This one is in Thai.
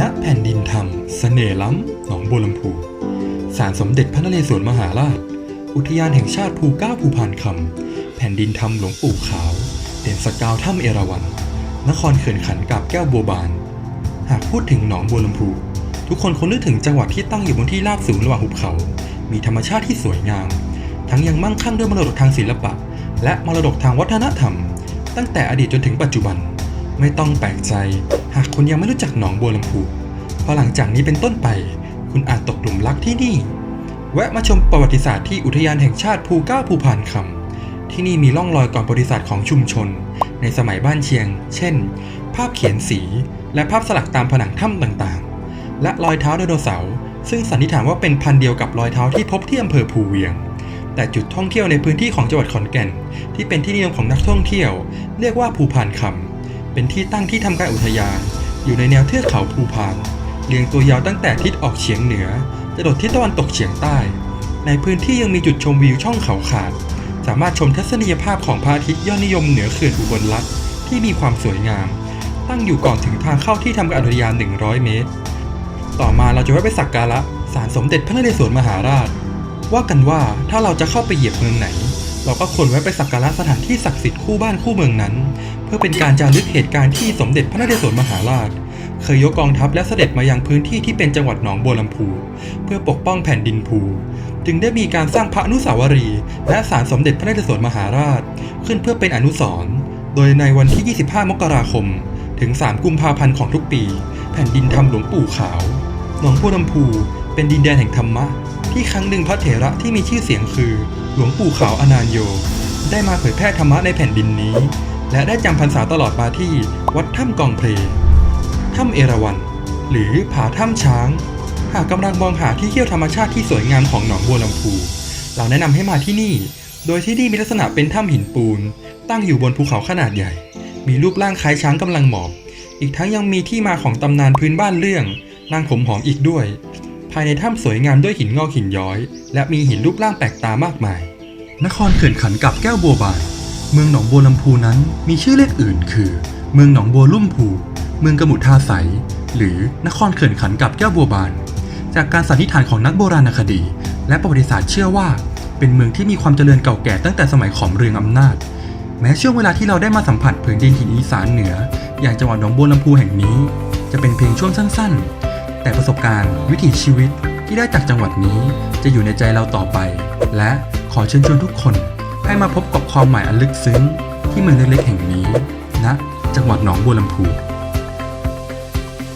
ณแผ่นดินธรรมสเสน่ล้ำหนองบัวลำพูศาลสมเด็จพระนเรศวรมหาราช อุทยานแห่งชาติภูเก้าภูพานคำ แผ่นดินธรรมหลวงปู่ขาว เด่นสกาวถ้ำเอราวัณ นครเขื่อนขันกาบแก้วบัวบาน หากพูดถึงหนองบัวลำพู ทุกคนคงนึกถึงจังหวัดที่ตั้งอยู่บนที่ราบสูงระหว่างหุบเขา มีธรรมชาติที่สวยงาม ทั้งยังมั่งคั่งด้วยมรดกทางศิลปะ และมรดกทางวัฒนธรรม ตั้งแต่อดีตจนถึงปัจจุบัน ไม่ต้องแปลกใจ หากคุณยังไม่รู้จักหนองบัวลำพู ราะหลังจากนี้เป็นต้นไป คุณอาจตกหลุมรักที่นี่ แวะมาชมประวัติศาสตร์ที่อุทยานแห่งชาติภูเก้าภูพานคำที่นี่มีร่องรอยก่อนประวัติศาสตร์ของชุมชน ในสมัยบ้านเชียง เช่น ภาพเขียนสี และภาพสลักตามผนังถ้ำต่างๆ และรอยเท้าไดโนเสาร์ซึ่งสันนิษฐานว่าเป็นพันเดียวกับรอยเท้าที่พบที่อำเภอภูเวียง แต่จุดท่องเที่ยวในพื้นที่ของจังหวัดขอนแก่น ที่เป็นที่นิยมของนักท่องเที่ยว เรียกว่าภูพานคำเป็นที่ตั้งที่ทำการอุทยาน อยู่ในแนวเทือกเขาภูพาน เรียงตัวยาวตั้งแต่ทิศออกเฉียงเหนือจรดทิศตะวันตกเฉียงใต้ ในพื้นที่ยังมีจุดชมวิวช่องเขาขาด สามารถชมทัศนียภาพของพระอาทิตย์ยอดนิยมเหนือเขื่อนอุบลรัตน์ที่มีความสวยงาม ตั้งอยู่ก่อนถึงทางเข้าที่ทำการอุทยาน 100 เมตร ต่อมาเราจะแวะไปสักการะศาลสมเด็จพระนเรศวรมหาราช ว่ากันว่าถ้าเราจะเข้าไปเหยียบเมืองไหน เราก็ควรแวะไปสักการะสถานที่ศักดิ์สิทธิ์คู่บ้านคู่เมืองนั้น เพื่อเป็นการจารึกเหตุการณ์ที่สมเด็จพระนเรศวรมหาราช เคยยกกองทัพและเสด็จมายังพื้นที่ที่เป็นจังหวัดหนองบัวลำพู เพื่อปกป้องแผ่นดินภู จึงได้มีการสร้างพระอนุสาวรีย์และศาลสมเด็จพระนเรศวรมหาราช ขึ้นเพื่อเป็นอนุสรณ์โดยในวันที่ 25 มกราคม ถึง 3 กุมภาพันธ์ของทุกปี แผ่นดินธรรมหลวงปู่ขาวหนองบัวลำพูเป็นดินแดนแห่งธรรมะ ที่ครั้งหนึ่งพระเถระที่มีชื่อเสียงคือ หลวงปู่ขาวอนานโย ได้มาเผยแพร่ธรรมะในแผ่นดินนี้ และได้จำพรรษาตลอดมาที่วัดถ้ำกองเพล ถ้ำเอราวัณหรือผาถ้ำช้าง หากกำลังมองหาที่เที่ยวธรรมชาติที่สวยงามของหนองบัวลำพู เราแนะนำให้มาที่นี่ โดยที่นี่มีลักษณะเป็นถ้ำหินปูน ตั้งอยู่บนภูเขาขนาดใหญ่ มีรูปร่างคล้ายช้างกำลังหมอบ อีกทั้งยังมีที่มาของตำนานพื้นบ้านเรื่อง นางผมหอมอีกด้วย ภายในถ้ำสวยงามด้วยหินงอกหินย้อย และมีหินรูปร่างแปลกตามากมาย นครเขื่อนขันกับแก้วบัวบานเมืองหนองบัวลำพูนั้นมีชื่อเรียกอื่นคือ เมืองหนองบัวลุ่มพู เมืองกระมุท่าใส หรือนครเขื่อนขันกับแก้วบัวบาน จากการสันนิษฐานของนักโบราณคดี และประวัติศาสตร์เชื่อว่า เป็นเมืองที่มีความเจริญเก่าแก่ตั้งแต่สมัยขอมเรืองอำนาจ แม้ช่วงเวลาที่เราได้มาสัมผัสผืนดินถิ่นอีสานเหนือ อย่างจังหวัดหนองบัวลำพูแห่งนี้ จะเป็นเพียงช่วงสั้น ๆ แต่ประสบการณ์วิถีชีวิตที่ได้จากจังหวัดนี้จะอยู่ในใจเราต่อไป และขอเชิญชวนทุกคนให้มาพบกับความหมายอันลึกซึ้ง ที่เมืองเล็กๆแห่งนี้ณจังหวัดหนองบัวลำพู